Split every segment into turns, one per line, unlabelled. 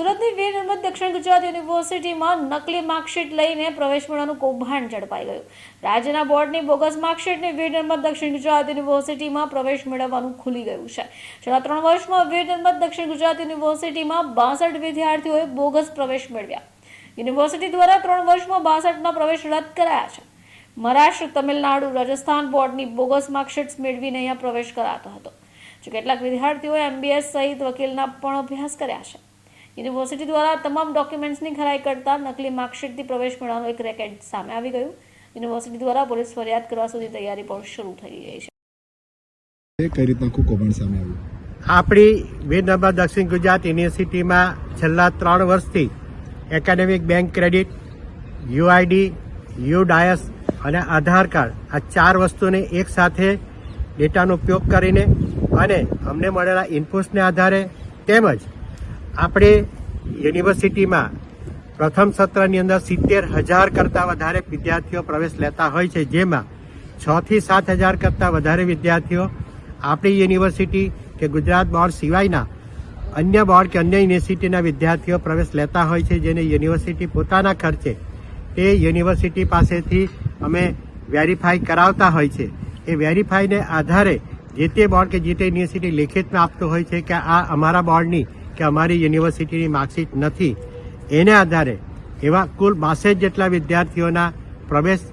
સુરતની વીર નર્મદ દક્ષિણ ગુજરાત યુનિવર્સિટીમાં નકલી માર્કશીટ લઈને પ્રવેશ મેળવાનું કૌભાંડ ઝડપાઈ ગયું. રાજ્યના બોર્ડની બોગસ માર્કશીટની વીર નર્મદ દક્ષિણ ગુજરાત યુનિવર્સિટીમાં પ્રવેશ મેળવવાનું ખુલી ગયું છે. છેલ્લા ત્રણ વર્ષમાં વીર નર્મદ દક્ષિણ ગુજરાત યુનિવર્સિટીમાં બાસઠ વિદ્યાર્થીઓએ બોગસ પ્રવેશ મેળવ્યા. યુનિવર્સિટી દ્વારા ત્રણ વર્ષમાં બાસઠના પ્રવેશ રદ કરાયા છે. મહારાષ્ટ્ર, તમિલનાડુ, રાજસ્થાન બોર્ડની બોગસ માર્કશીટ્સ મેળવીને અહીંયા પ્રવેશ કરાતો હતો. જો કેટલાક વિદ્યાર્થીઓએ એમબીએસ સહિત વકીલના પણ અભ્યાસ કર્યા છે. યુનિવર્સિટી દ્વારા તમામ ડોક્યુમેન્ટ્સની ખરાઈ કરતા નકલી માર્કશીટથી પ્રવેશ મેળવવાનો એક રેકેટ સામે આવી ગયું. યુનિવર્સિટી દ્વારા પોલીસ ફરિયાદ કરવા સુધી તૈયારી પણ શરૂ થઈ ગઈ છે.
કઈ રીતના આખું કૌભાંડ સામે આવ્યું?
આપણી નર્મદ દક્ષિણ ગુજરાત યુનિવર્સિટીમાં છેલ્લા ત્રણ વર્ષથી academic bank credit UID U DISE અને આધાર કાર્ડ આ ચાર વસ્તુને એક સાથે ડેટાનો ઉપયોગ કરીને અને અમને મળેલા ઇનપુટ્સને આધારે તેમજ આપણે યુનિવર્સિટીમાં પ્રથમ સત્રની અંદર સિત્તેર હજાર કરતાં વધારે વિદ્યાર્થીઓ પ્રવેશ લેતા હોય છે, જેમાં છ થી સાત હજાર કરતાં વધારે વિદ્યાર્થીઓ આપણી યુનિવર્સિટી કે ગુજરાત બોર્ડ સિવાયના અન્ય બોર્ડ કે અન્ય યુનિવર્સિટીના વિદ્યાર્થીઓ પ્રવેશ લેતા હોય છે, જેને યુનિવર્સિટી પોતાના ખર્ચે તે યુનિવર્સિટી પાસેથી અમે વેરીફાઈ કરાવતા હોય છે. એ વેરીફાઈને આધારે જે તે બોર્ડ કે જે તે યુનિવર્સિટી લેખિતમાં આપતું હોય છે કે આ અમારા બોર્ડની કે અમારી યુનિવર્સિટીની માર્કશીટ નથી. એને આધારે એવા કુલ બાસઠ જેટલા વિદ્યાર્થીઓના પ્રવેશ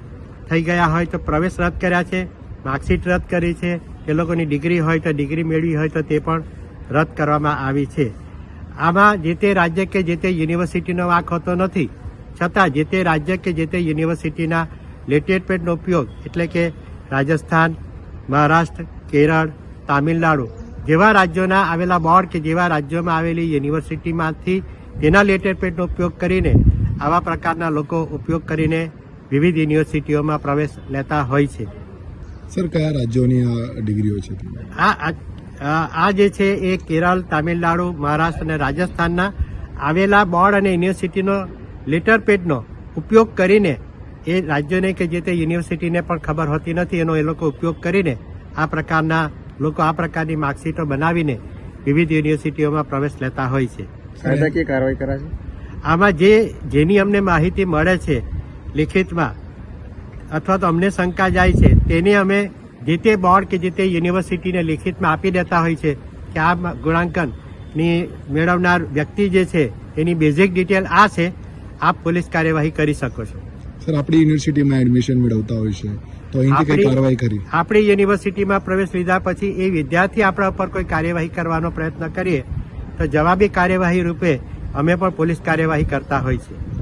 થઈ ગયા હોય તો પ્રવેશ રદ કર્યા છે, માર્કશીટ રદ કરી છે. એ લોકોની ડિગ્રી હોય તો ડિગ્રી મેળવી હોય તો તે પણ રદ કરવામાં આવી છે. આમાં જે તે રાજ્ય કે જે તે યુનિવર્સિટીનો વાંક હોતો નથી, છતાં જે તે રાજ્ય કે જે તે યુનિવર્સિટીના લેટેડ પેડનો ઉપયોગ, એટલે કે રાજસ્થાન, મહારાષ્ટ્ર, કેરળ, તામિલનાડુ જેવા રાજ્યોના આવેલા બોર્ડ કે જેવા રાજ્યોમાં આવેલી યુનિવર્સિટીમાંથી તેના લેટર પેડનો ઉપયોગ કરીને આવા પ્રકારના લોકો ઉપયોગ કરીને વિવિધ યુનિવર્સિટીઓમાં પ્રવેશ લેતા હોય છે.
સર કયા રાજ્યોની આ ડિગ્રીઓ છે
આ આ જે છે એ કેરળ તામિલનાડુ મહારાષ્ટ્ર અને રાજસ્થાનના આવેલા બોર્ડ અને યુનિવર્સિટીનો લેટર પેડનો ઉપયોગ કરીને એ રાજ્યોને કે જે તે યુનિવર્સિટીને પણ ખબર હોતી નથી એનો એ લોકો ઉપયોગ કરીને આ પ્રકારના લોકો આ પ્રકારની માર્કશીટો બનાવીને વિવિધ યુનિવર્સિટીઓમાં પ્રવેશ લેતા હોય છે.
કાયદાકીય કાર્યવાહી કરાશે?
આમાં જે જેની અમને માહિતી મળે છે લિખિતમાં અથવા તો અમને શંકા જાય છે તેને અમે જે તે બોર્ડ કે જે તે યુનિવર્સિટીને લિખિતમાં આપી દેતા હોય છે કે આ ગુણાંકનની મેળવનાર વ્યક્તિ જે છે એની બેઝિક ડિટેલ આ છે આપ પોલીસ કાર્યવાહી કરી શકો છો.
સર આપણી યુનિવર્સિટીમાં એડમિશન મેળવતા હોય છે. તો અહીંથી કઈ કાર્યવાહી કરી?
આપણી યુનિવર્સિટીમાં પ્રવેશ લીધા પછી એ વિદ્યાર્થી આપણા ઉપર કોઈ કાર્યવાહી કરવાનો પ્રયત્ન કરીએ તો જવાબી કાર્યવાહી રૂપે અમે પણ પોલીસ કાર્યવાહી કરતા હોય છે.